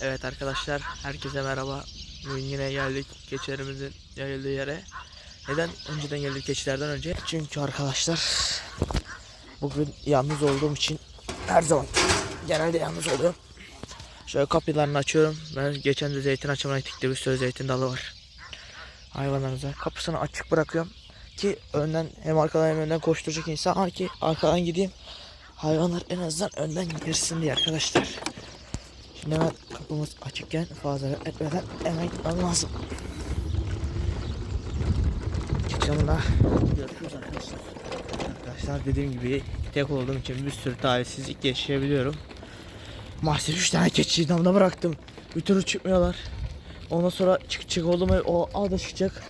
Evet arkadaşlar herkese merhaba. Bugün yine geldik keçilerimizin yayıldığı yere. Neden önceden geldik keçilerden önce? Çünkü arkadaşlar bugün yalnız olduğum için her zaman genelde yalnız oluyorum. Şöyle kapılarını açıyorum. Ben geçen de zeytin açımına gittik bir sürü zeytin dalı var. Hayvanlarımıza kapısını açık bırakıyorum ki önden hem arkadan hem önden koşturacak insan var ki arkadan gideyim. Hayvanlar en azından önden girsin diye arkadaşlar. Şimdi hemen kapımız açıkken fazla etmeden hemen gitmem lazım. Çıkışımda görüşürüz arkadaşlar. Arkadaşlar dediğim gibi tek olduğum için bir sürü talihsizlik yaşayabiliyorum. Maalesef 3 tane keçiyi damda bıraktım. Bir türlü çıkmıyorlar. Ondan sonra çık çık oldu mu o ağda çıkacak.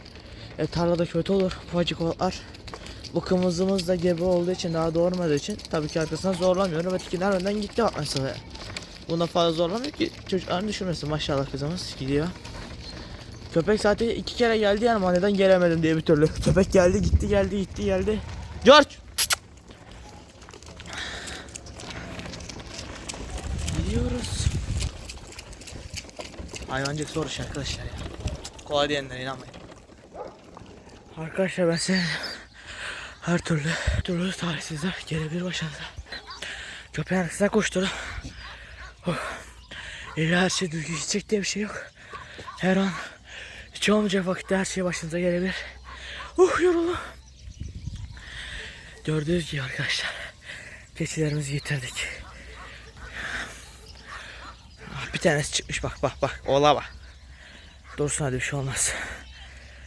E, tarlada kötü olur. Ufacık olar. Bu kımızımız da gebe olduğu için daha doğurmadığı için tabii ki arkasına zorlamıyorum. Ötekiler önden gitti bak mesela. Buna fazla zorlamıyor ki çocukların düşürmesin maşallah kızımız gidiyor. Köpek zaten iki kere geldi yani neden gelemedim diye bir türlü. Köpek geldi gitti geldi gitti geldi. George! Gidiyoruz. Hayvancık zor iş arkadaşlar ya. Kolay diyenlere inanmayın. Arkadaşlar ben size her türlü türlü talihsizler gelebilir başınıza. Köpeğin arkasına koşturdu. Oh. İlla her şey düzgün gidecek diye bir şey yok. Her an hiç olmayacak vakitte her şey başınıza gelebilir. Uh yoruldum. Gördüğünüz gibi arkadaşlar. Keçilerimizi getirdik. Ah, Bir tanesi çıkmış bak bak bak. Ola bak. Dursun hadi bir şey olmaz.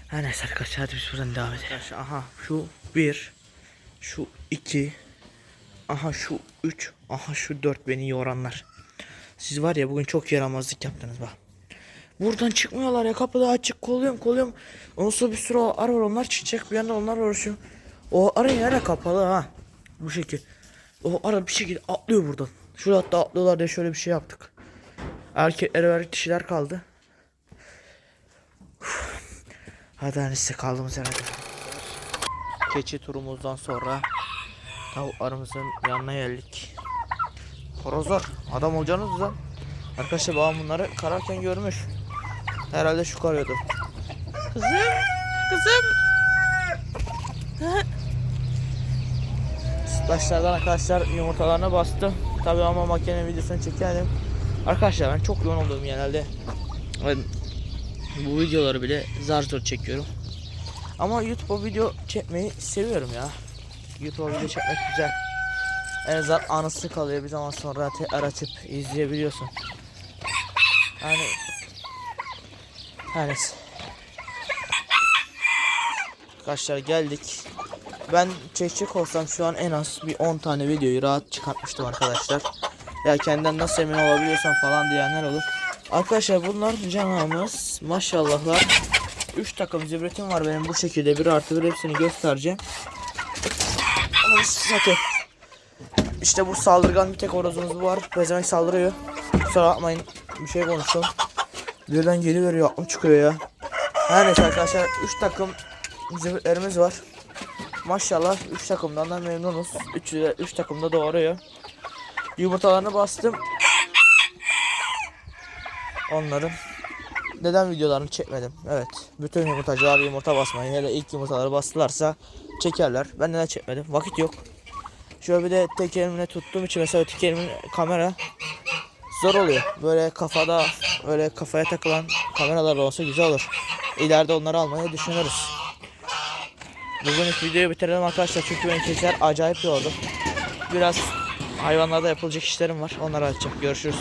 Her neyse arkadaşlar hadi biz buradan devam edelim. Aha şu bir. Şu iki. Aha şu üç. Aha şu dört beni yoranlar. Siz var ya bugün çok yaramazlık yaptınız bak. Buradan çıkmıyorlar ya kapıda açık kolluyorum kolluyorum. Ondan sonra bir sürü arı var onlar çıkacak bir yandan onlar uğraşıyor. O arı yine kapalı ha. Bu şekil. O arı bir şekilde atlıyor buradan. Şurada hatta atlıyorlar diye şöyle bir şey yaptık. Erkekler ve dişiler kaldı. Hadi hani size kaldığımız yerde. Keçi turumuzdan sonra tavuklarımızın yanına geldik. Horozlar adam olacaksınız lan. Arkadaşlar babam bunları kararken görmüş. Herhalde şu karıyordu. Kızım, kızım. Sütlaçlardan arkadaşlar yumurtalarına bastım. Tabii ama makinenin videosunu çekemedim. Arkadaşlar ben çok yoğun olduğum genelde. Ben Bu videoları bile zar zor çekiyorum. Ama YouTube'a video çekmeyi seviyorum ya. YouTube'a video çekmek güzel. En azından anısı kalıyor bir zaman sonra tekrar açıp izleyebiliyorsun. Yani her neyse. Arkadaşlar geldik. Ben çekecek olsam şu an en az bir 10 tane videoyu rahat çıkartmıştım arkadaşlar. Ya kendinden nasıl emin olabiliyorsan falan diyenler olur. Arkadaşlar bunlar canımız maşallahlar. 3 takım zibretim var benim bu şekilde bir artı bir hepsini göstereceğim. Ama zaten işte bu saldırgan bir tek horozumuz var. Pezevenk saldırıyor. Kusura bakmayın bir şey konuştum. Birden geliveriyor aklım çıkıyor ya. Her neyse arkadaşlar 3 takım zibritlerimiz var. Maşallah 3 takımdan da memnunuz. 3 3 takımda doğuruyor. Yumurtalarını bastım. Onların neden videolarını çekmedim? Evet. Bütün yumurtacılar yumurta basmayı hele ilk yumurtaları bastılarsa çekerler. Ben neden çekmedim? Vakit yok. Şöyle bir de tek elimle tuttuğum için mesela tek elimin kamera zor oluyor. Böyle kafada böyle kafaya takılan kameralar olsa güzel olur. İleride onları almayı düşünürüz. Bugünlük videoyu bitirelim arkadaşlar çünkü benim keçiler acayip yordu. Biraz hayvanlarda yapılacak işlerim var. Onları açacağım. Görüşürüz.